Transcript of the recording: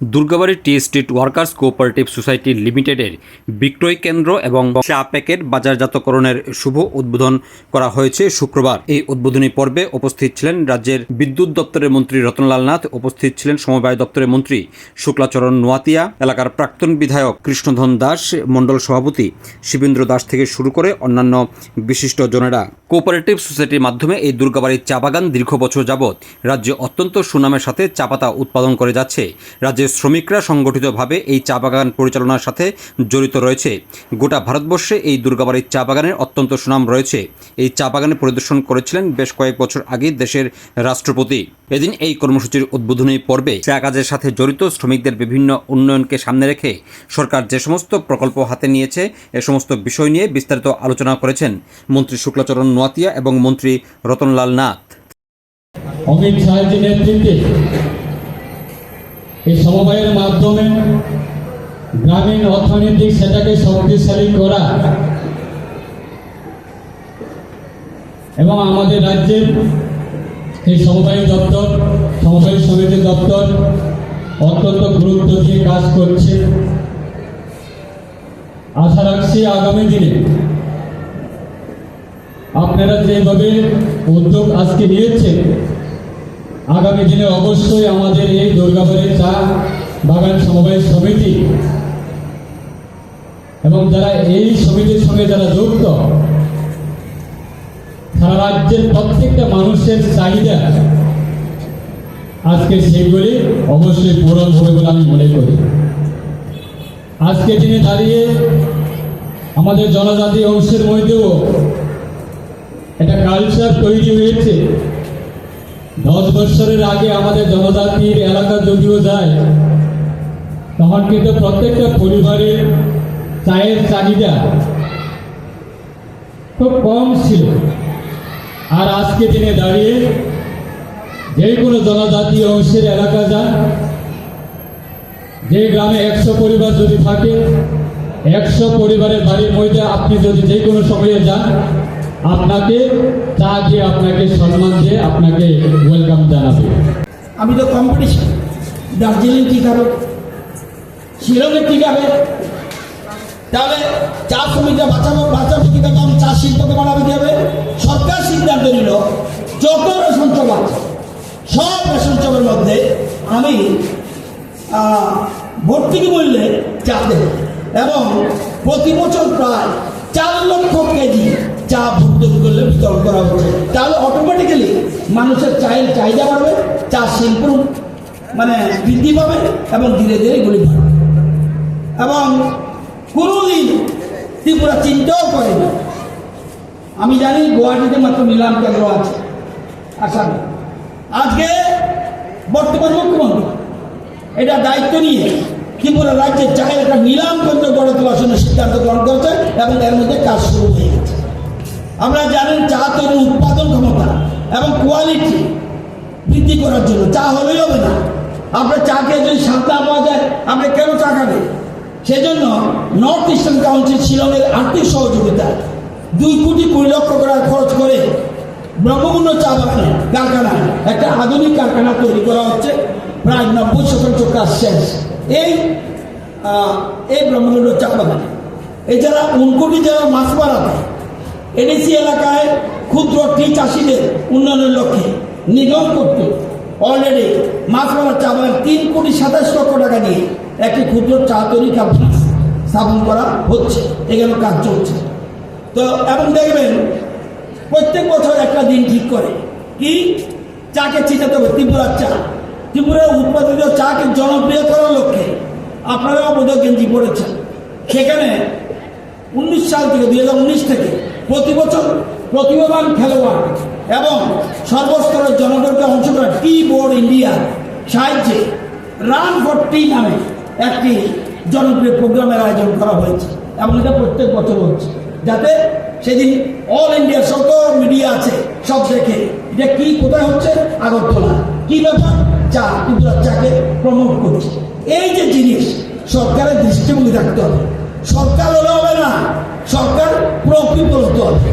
Durgabari tea street workers cooperative society লিমিটেডের বিক্রয় কেন্দ্র এবং চা প্যাকেট বাজারজাতকরণের শুভ উদ্বোধন করা হয়েছে শুক্রবার। এই উদ্বোধনী পর্বে উপস্থিত ছিলেন রাজ্যের বিদ্যুৎ দপ্তরের মন্ত্রী রতনলাল নাথ, উপস্থিত ছিলেন সমবায় দপ্তরের মন্ত্রী শুক্লাচরণ নোয়াতিয়া, এলাকার প্রাক্তন বিধায়ক কৃষ্ণধন দাস, মণ্ডল সভাপতি শিবেন্দ্র দাস থেকে শুরু করে অন্যান্য বিশিষ্ট জনেরা। কোঅপারেটিভ সোসাইটির মাধ্যমে এই দুর্গাবাড়ির চা বাগান দীর্ঘ বছর যাবৎ রাজ্যে অত্যন্ত সুনামের সাথে চা পাতা উৎপাদন করে যাচ্ছে। রাজ্যের শ্রমিকরা সংগঠিতভাবে এই চা বাগান পরিচালনার সাথে জড়িত রয়েছে। গোটা ভারতবর্ষে এই দুর্গাবাড়ির চা বাগানের অত্যন্ত সুনাম রয়েছে। এই চা বাগানে পরিদর্শন করেছিলেন বেশ কয়েক বছর আগে দেশের রাষ্ট্রপতি। এদিন এই কর্মসূচির উদ্বোধনী পর্বে চা কাজের সাথে জড়িত শ্রমিকদের বিভিন্ন উন্নয়নকে সামনে রেখে সরকার যে সমস্ত প্রকল্প হাতে নিয়েছে, এ সমস্ত বিষয় নিয়ে বিস্তারিত আলোচনা করেছেন মন্ত্রী শুক্লাচরণ নোয়াতিয়া এবং মন্ত্রী রতনলাল নাথ। অমিত নেতৃত্বে এই সমবায়ের মাধ্যমে গ্রামীণ অর্থনৈতিক সেটাকে শক্তিশালী করা এবং আমাদের রাজ্যের এই সমবায় দপ্তর, সমবায় সমিতি দপ্তর অত্যন্ত গুরুত্ব দিয়ে কাজ করছে। আশা রাখছি আগামী দিনে আপনারা যেভাবে উদ্যোগ আজকে নিয়েছেন আগামী দিনে অবশ্যই আমাদের এই দুর্গাপুরের চা বাগান সমবায় সমিতি এবং যারা এই সমিতির সঙ্গে যারা যুক্ত, সারা রাজ্যের প্রত্যেকটা মানুষের চাহিদা আজকে সেগুলি অবশ্যই পূরণ হবে বলে আমি মনে করি। আজকে দিনে দাঁড়িয়ে আমাদের জনজাতি অংশের মধ্যেও একটা কালচার তৈরি হয়েছে। দশ বছরের আগে আমাদের জনজাতির এলাকা যদিও যায়, তখন কিন্তু প্রত্যেকটা পরিবারের চায়ের চাহিদা খুব কম ছিল। আর আজকে দিনে দাঁড়িয়ে যে কোনো জনজাতি অংশের এলাকা যান যে গ্রামে একশো পরিবার যদি থাকে, একশো পরিবারের বাড়ির মধ্যে আপনি যদি যে কোনো সময়ে যান আপনাকে চা দিয়ে আপনাকে সম্মান দিয়ে আপনাকে ওয়েলকাম জানাবে। আমি তো কম্পিটিশন দার্জিলিং ঠিক হবে শিলংয়ে ঠিক হবে তাহলে চা শ্রমিকরা বাঁচাবো বাঁচাবো কি হবে আমি চা শিল্পকে বাড়াবে কি হবে সরকার সিদ্ধান্ত নিল, যত রেশন চপ আছে, সব রেশন চপের মধ্যে আমি ভর্তুকি মূল্যে চা দেব। এবং প্রতি বছর প্রায় চার লক্ষ কেজি চা ভর্তুকি করলে বিতরণ করা হচ্ছে তাহলে অটোমেটিক্যালি মানুষের চায়ের চাহিদা বাড়বে চা শিল্প মানে বৃদ্ধি পাবে এবং ধীরে ধীরে এগুলি বাড়বে। এবং কোনোদিন ত্রিপুরা চিন্তাও করে না। আমি জানি গুয়াহাটিতে মাত্র নিলাম কেন্দ্র আছে, আসামে। আজকে বর্তমান মুখ্যমন্ত্রী, এটা দায়িত্ব নিয়ে ত্রিপুরা রাজ্যের চায়ের একটা নিলাম কেন্দ্র গড়ে তোলার জন্য সিদ্ধান্ত গ্রহণ করেছে এবং এর মধ্যে কাজ শুরু হয়ে গেছে। আমরা জানেন চা তৈরির উৎপাদন ক্ষমতা এবং কোয়ালিটি বৃদ্ধি করার জন্য চা হলেই হবে না। আপনার চা খেয়ে যদি সান্তা পাওয়া যায় আপনি কেন চা খাবেন সেজন্য নর্থ ইস্টার্ন কাউন্সিল শিলংয়ের আর্থিক সহযোগিতা, দুই কোটি কুড়ি লক্ষ টাকা খরচ করে ব্রহ্মকুণ্ড চা বাগানে কারখানায় একটা আধুনিক কারখানা তৈরি করা হচ্ছে। প্রায় নব্বই শতাংশ কাজ শেষ। এই এই ব্রহ্মকুণ্ড চা বাগানে। এছাড়া উনকোটি যারা মাছ মারাতে এডিসি এলাকায় ক্ষুদ্র টি চাষিদের উন্নয়নের লক্ষ্যে নিগম করতে অলরেডি মাছমারা চা বাগান তিন কোটি সাতাশ লক্ষ টাকা দিয়ে একটি ক্ষুদ্র চা তৈরি কারখানা স্থাপন করা হচ্ছে। এখানে কাজ চলছে। তো এবং দেখবেন, প্রত্যেক বছর একটা দিন ঠিক করে কি? চাকে চিটাতে হবে ত্রিপুরার চা। ত্রিপুরার উৎপাদিত চাকে জনপ্রিয় করার লক্ষ্যে আপনারাও বোধহয় গেঞ্জি পড়েছেন সেখানে উনিশ সাল থেকে, দুই হাজার উনিশ থেকে প্রতি বছর প্রতিভাবান খেলোয়াড় এবং সর্বস্তরের জনগণকে অংশগ্রহণ টি বোর্ড ইন্ডিয়ার সাহায্যে রান ফর টি নামে একটি জনপ্রিয় প্রোগ্রামের আয়োজন করা হয়েছে এবং এটা প্রত্যেক বছর হচ্ছে। যাতে সেদিন অল ইন্ডিয়ার যত মিডিয়া আছে, সব দেখে এটা কি, কোথায় হচ্ছে? আগরতলা। কি ব্যাপার? চা ত্রিপুরার চাকে প্রমোট করছে। এই যে জিনিস, সরকারের দৃষ্টিভঙ্গি থাকতে হবে। সরকার হলে হবে না। সরকার প্রকৃত আছে